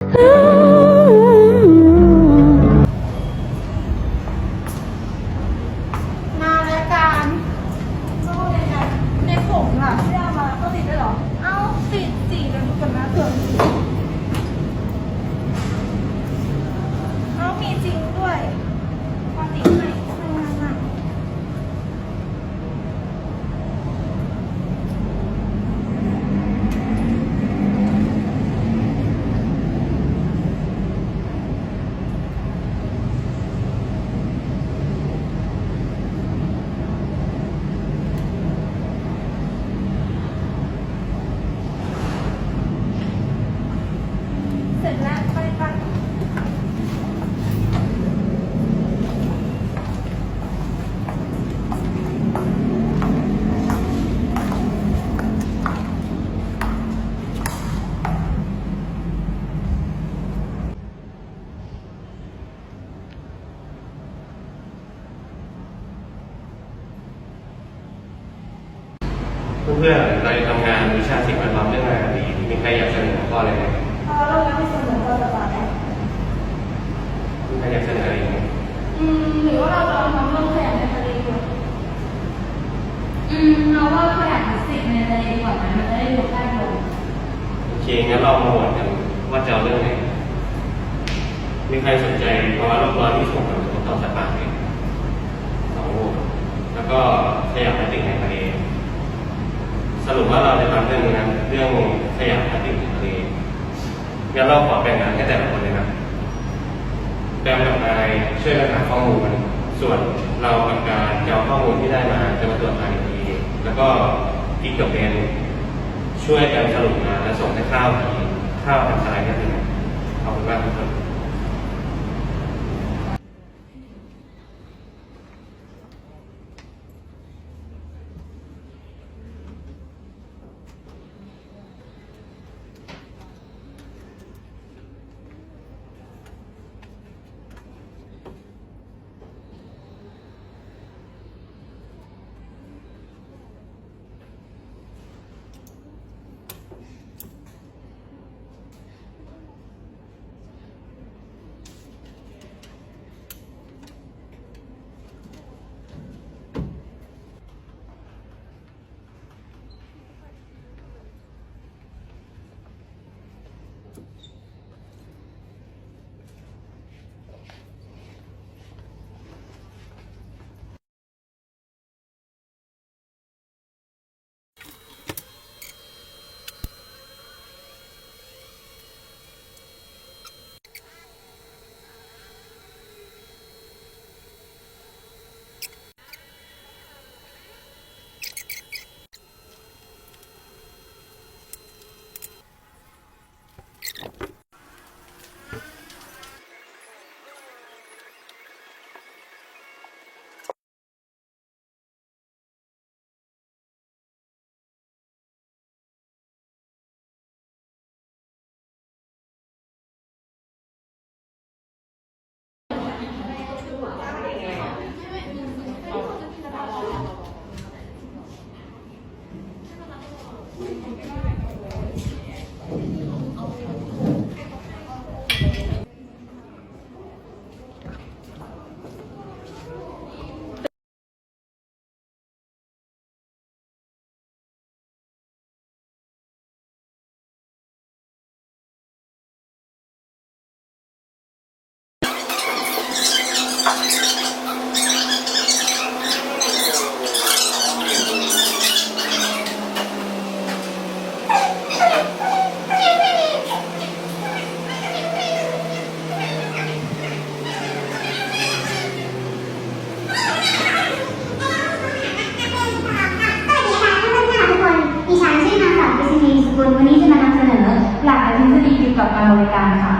มาแล้วกันสู้เลยกันในผมล่ะที่เอามาก็ติดได้หรอ เอ้าติดสีแล้วดูกันนะเผื่อมีเอ้ามีจริงด้วยมาติดไหนทำงานหนัก เสร็จแล้วไปไป เพื่อนๆเราจะทำงานวิชาสิ่งแวดล้อมเรื่องอะไรกันดีมีใครอยากเสนอหัวข้ออะไรไหมพอเรายังไม่เสนอตัวจะต่อไหมมีใครอยากเสนออะไรอีกไหมอืมหรือว่าเราจะเอาทำเรื่องขยะในทะเลดีกว่าอืมเราว่าขยะพลาสติกในทะเลดีกว่านะมันจะได้ดูใกล้ลงโอเคงั้นเรามาโหวตกันว่าจะเอาเรื่องไหนมีใครสนใจภาวะโลกร้อนที่ส่งผลกระทบต่อสัตว์ป่าไหมสองโหวตแล้วก็ขยะพลาสติกในทะเล สรุปว่าเราจะทำเรื่องนี้นะเรื่องขยะพลาสติกทะเลงั้นเราขอแบ่งงานให้แต่ละคนเลยนะแบมกับนายช่วยกันหาข้อมูล ส่วนเรากับการจะเอาข้อมูลที่ได้มาจะมาตรวจสอบอีกทีแล้วก็กิ๊กกับเบนช่วยกันสรุปมาแล้วส่งให้ข้าวทีข้าวทำอะไรกันนะขอบคุณมากทุกคน ยวกับการบริการค่ะ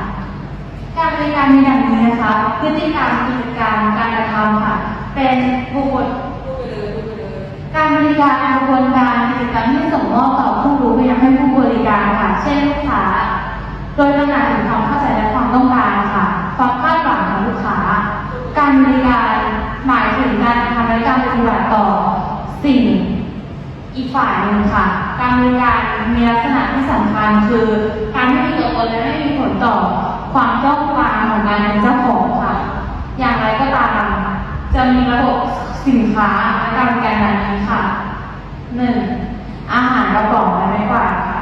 การบริการมีดังนี้นะคะ พฤติกรรมกิจการการกระทำค่ะ เป็นบุคคลการบริการกระบวนการกิจการที่ส่งมอบต่อผู้รู้ไปยังให้ผู้บริการค่ะ เช่นลูกค้า โดยตระหนักถึงความเข้าใจและความต้องการค่ะ ความคาดหวังของลูกค้า การบริการหมายถึงการทำและการปฏิบัติต่อสิ่งอีกฝ่ายหนึ่งค่ะ การบริการมีลักษณะที่สำคัญคือการไม่มีตัวตนและไม่มีผลต่อความต้องการของการเป็นเจ้าของค่ะ อย่างไรก็ตาม จะมีระบบสินค้าและการบริการดังนี้ค่ะหนึ่งอาหารกระป๋องและไม้กวาดค่ะ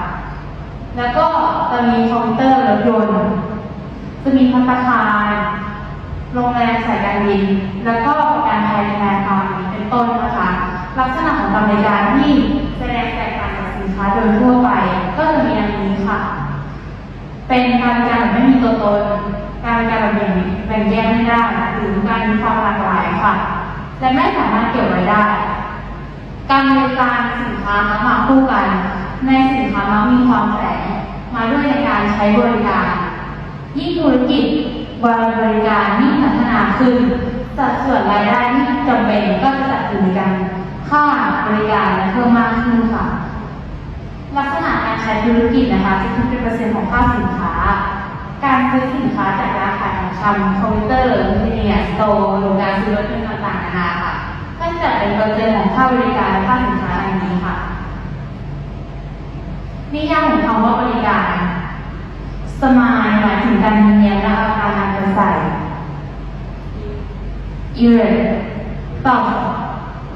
แล้วก็จะมีคอมพิวเตอร์รถยนต์จะมีพัตตาคารโรงแรมสายการบิน แล้วก็ หลากหลายค่ะและไม่สามารถเก็บไว้ได้ การบริการสินค้ามักมาคู่กัน ในสินค้ามักมีความแฝงมาด้วยในการใช้บริการ ยิ่งธุรกิจบริการยิ่งพัฒนาขึ้น สัดส่วนรายได้ที่จำเป็นก็จะจัดอยู่ในการค่าบริการและเพิ่มมากขึ้นค่ะ ลักษณะการใช้ธุรกิจนะคะจะคิดเป็นเปอร์เซ็นต์ของค่าสินค้า การซื้อสินค้าจากร้านขายของชำคอมพิวเตอร์อินเทอร์เน็ตสโตร์หรือการซื้อรถยนต์ต่างๆนานาค่ะก็จะเป็นเปอร์เซ็นต์ของค่าบริการและค่าสินค้าดังนี้ค่ะนิยามของคำว่าบริการ สมายหมายถึงการเนียนและอาการการกระใส่อิเรตอบ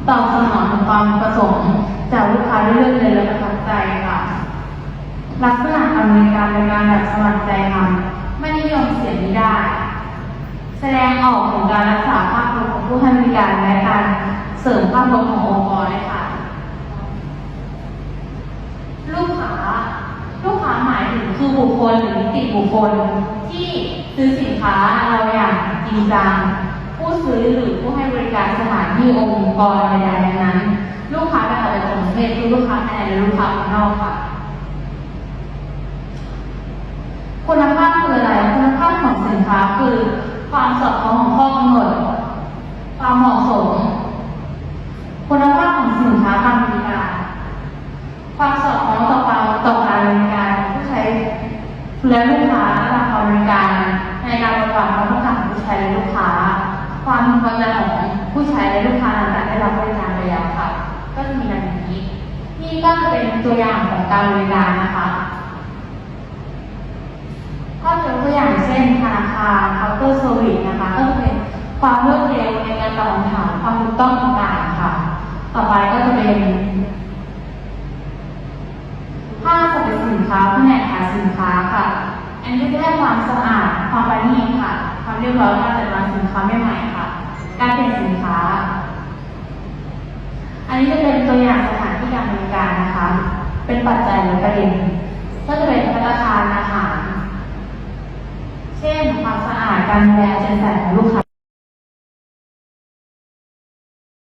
ตอบสนองความประสงค์จากลูกค้าด้วยเรื่องเลยและประทับใจค่ะลักษณะการบริการเป็นการแบบสมัครใจทำ ไม่นิยมเสียไม่ได้ แสดงออกถึงการรักษาภาพลักษณ์ของผู้ให้บริการและการเสริมภาพลักษณ์ขององค์กรเลยค่ะลูกค้าลูกค้าหมายถึงคือบุคคลหรือนิติบุคคลที่ซื้อสินค้าเราอย่างจริงจังผู้ซื้อหรือผู้ให้บริการสถานที่องค์กรใดๆดังนั้น ลูกค้าในแต่ละประเภทคือลูกค้าภายในและลูกค้าภายนอกค่ะ คุณภาพคืออะไร คุณภาพของสินค้าคือ ความสอดคล้องของข้อกำหนด ความเหมาะสม คุณภาพของสินค้าการบริการความสอดคล้องต่อความต่อการบริการผู้ใช้และลูกค้าและความบริการ ในการบริการความต้องการของผู้ใช้และลูกค้า ความพึงพอใจของผู้ใช้และลูกค้าหลังจากได้รับบริการไปแล้วค่ะ ก็จะมีดังนี้ นี่ก็จะเป็นตัวอย่างของการบริการนะคะ ก็ยก ตัวอย่างเช่นธนาคารเคาน์เตอร์เซอร์วิสนะคะก็จะเป็นความรวดเร็วในการตอบคำถามความถูกต้องต่างๆค่ะ ต่อไปก็จะเป็นห้างสรรพสินค้าแผนกขายสินค้าค่ะ อันนี้จะได้ความสะอาดความประณีตค่ะ ความเรียบร้อยการจัดวางสินค้าใหม่ๆค่ะ การเปลี่ยนสินค้า อันนี้จะเป็นตัวอย่างสถานที่การบริการนะคะ เป็นปัจจัยหรือประเด็นก็จะเป็นพัตตาคารอาหาร เช่นความสะอาดการดูแลใจใส่ของลูกค้า